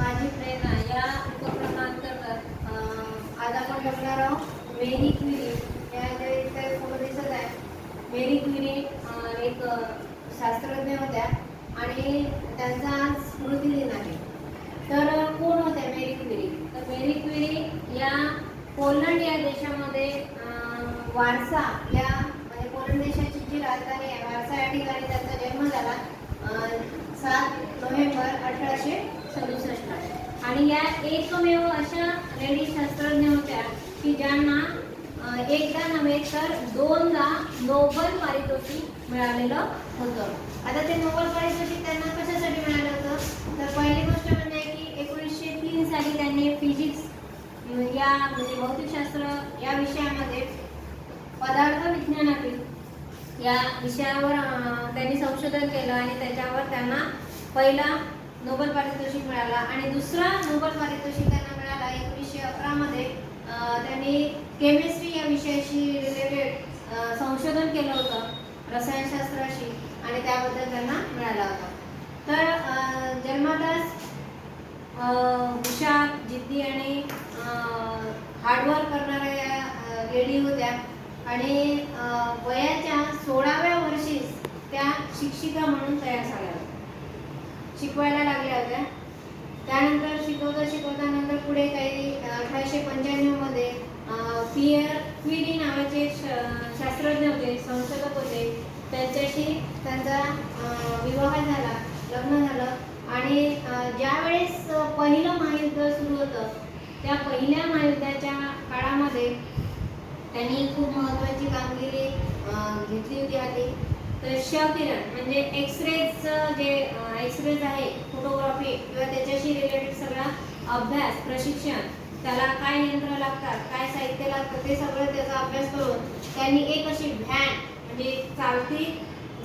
माझी प्रेरणा या उपक्रमांतर्गत आज आपण बघणार आहोत मेरी क्युरी या ज्या फोटो दिसत आहे? मेरी क्युरी एक शास्त्रज्ञ होत्या आणि त्यांचा आज स्मृती दिन आहे. तर कोण होत्या मेरी क्युरी तर मेरी क्युरी या पोलंड या देशामध्ये वारसा या म्हणजे पोलंड देशाची जी राजधानी आहे वारसा या ठिकाणी त्यांचा जन्म झाला सात नोव्हेंबर अठराशे सदुसष्ट. आणि या एकमेव अशा लेडी शास्त्रज्ञ होत्या की ज्यांना एकदा नव्हे तर दोनदा नोबल पारितोषिक मिळालेलं होतं. आता ते नोबल पारितोषिक त्यांना कशासाठी मिळालं होतं? तर पहिली गोष्ट म्हणजे की एकोणीसशे तीन साली त्यांनी फिजिक्स या म्हणजे भौतिकशास्त्र या विषयामध्ये पदार्थ विज्ञानातील या विषयावर अं, त्यांनी संशोधन केलं आणि त्याच्यावर त्यांना पहिला नोबल पारितोषिक मिळाला. आणि दुसरा नोबल पारितोषिक त्यांना मिळाला एकोणीसशे अकरामध्ये त्यांनी केमिस्ट्री या विषयाशी रिलेटेड संशोधन केलं होतं रसायनशास्त्राशी आणि त्याबद्दल त्यांना मिळाला होता. तर अं, हुशार जिद्दी आणि हार्डवर्क करणाऱ्या या लेडी होत्या. आणि वयाच्या सोळाव्या वर्षीच त्या शिक्षिका म्हणून तयार झाल्या होत्या. शिकवायला लागल्या होत्या. त्यानंतर शिकवता शिकवता नंतर पुढे काही अठराशे पंच्याण्णवमध्ये पियर क्विरी नावाचे श- शास्त्रज्ञ होते संशोधक होते. त्यांच्याशी त्यांचा विवाह झाला लग्न झालं. आणि ज्यावेळेस पहिलं महायुद्ध सुरू होतं त्या पहिल्या महायुद्धाच्या काळामध्ये त्यांनी खूप महत्त्वाची कामगिरी घेतली होती आधी. तर क्षकिरण म्हणजे एक्सरेच जे एक्सरेज आहे फोटोग्राफी किंवा त्याच्याशी रिलेटेड सगळा अभ्यास प्रशिक्षण त्याला काय यंत्र लागतात काय साहित्य लागतं ते सगळं त्याचा अभ्यास करून त्यांनी एक अशी व्हॅन म्हणजे चालती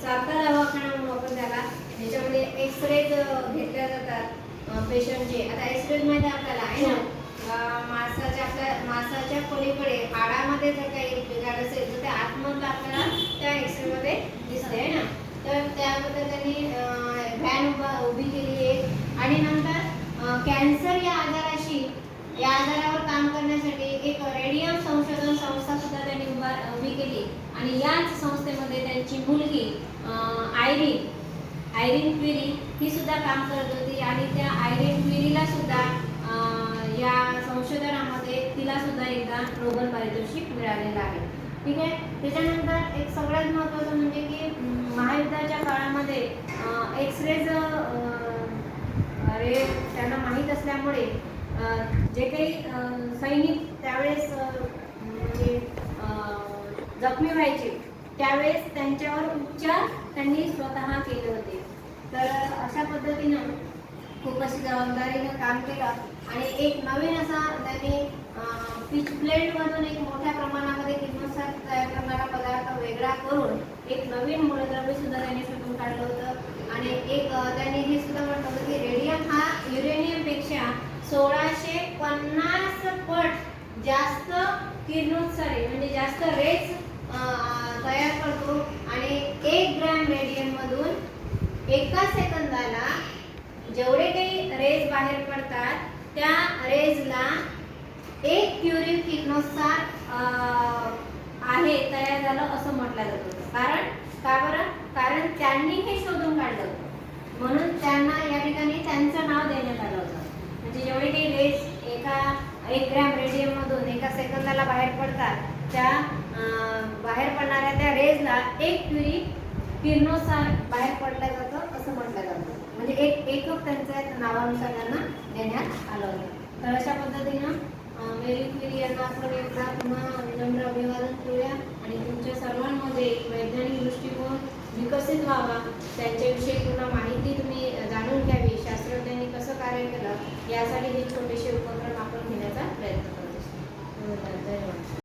चालता दवाखाना म्हणून आपण त्याला ज्याच्यामध्ये एक्सरेज घेतल्या जातात पेशंटचे आता एक्सरेज माहिती आपल्याला आहे ना? अं, आपल्या माणसाच्या पलीकडे हाडामध्ये जर काही बिघाड असेल तर त्या आतमधलं आपल्याला त्या एक्सरे मध्ये दिसते आहे ना तर त्याबद्दल त्यांनी व्हॅन उभी केली आहे आणि नंतर कॅन्सर या आजाराशी या आजारावर काम करण्यासाठी एक रेडियम संशोधन संस्था सुद्धा त्यांनी उभा उभी केली. आणि याच संस्थेमध्ये त्यांची मुलगी आयरीन आयरीन क्विरी ही सुद्धा काम करत होती. आणि त्या आयरीन क्विरीला सुद्धा या संशोधनामध्ये तिला सुद्धा एकदा नोबल पारितोषिक मिळालेलं आहे. ठीक आहे? त्याच्यानंतर एक सगळ्यात महत्त्वाचं म्हणजे की महायुद्धाच्या काळामध्ये एक्सरेज रे त्यांना माहीत असल्यामुळे जे काही सैनिक त्यावेळेस म्हणजे जखमी व्हायचे त्यावेळेस त्यांच्यावर उपचार त्यांनी स्वतः केले होते. तर अशा पद्धतीनं खूप अशी जबाबदारीनं काम केलं. आणि एक नवीन असा त्यांनी पिच प्लेटमधून एक मोठ्या प्रमाणावर किरणोत्सार तयार करणारा पदार्थ वेगळा करून एक नवीन मूलद्रव्य सुद्धा त्यांनी शोधून काढलं होतं. आणि एक त्याने त्यांनी हे सुद्धा म्हटलं होतं की रेडियम हा युरेनियमपेक्षा सोळाशे पन्नास पट जास्त किरणोत्सारी म्हणजे जास्त रेज तयार करतो. आणि एक ग्रॅम रेडियम मधून एका सेकंदाला जेवढे काही रेज बाहेर पडतात त्या रेजला एक क्युरी किरणोत्सार आहे तयार झालं असं म्हटलं जातं कारण का बरं? कारण त्यांनी हे शोधून काढलं होतं. म्हणून त्यांना या ठिकाणी त्यांचं नाव देण्यात आलं होतं. म्हणजे जेवढे काही रेज एका एक ग्रॅम रेडियम मधून एका सेकंदाला बाहेर पडतात त्या बाहेर पडणाऱ्या त्या रेजला एक क्युरी किरणोत्सार बाहेर पडलं जातं असं म्हटलं जातं. म्हणजे एक एकक त्यांच्या नावानुसार त्यांना देण्यात आलं होतं. तर अशा पद्धतीनं मेरी यांना आपण एकदा पुन्हा नम्र अभिवादन करूया आणि तुमच्या सर्वांमध्ये एक वैज्ञानिक दृष्टिकोन विकसित व्हावा त्यांच्याविषयी पुन्हा माहिती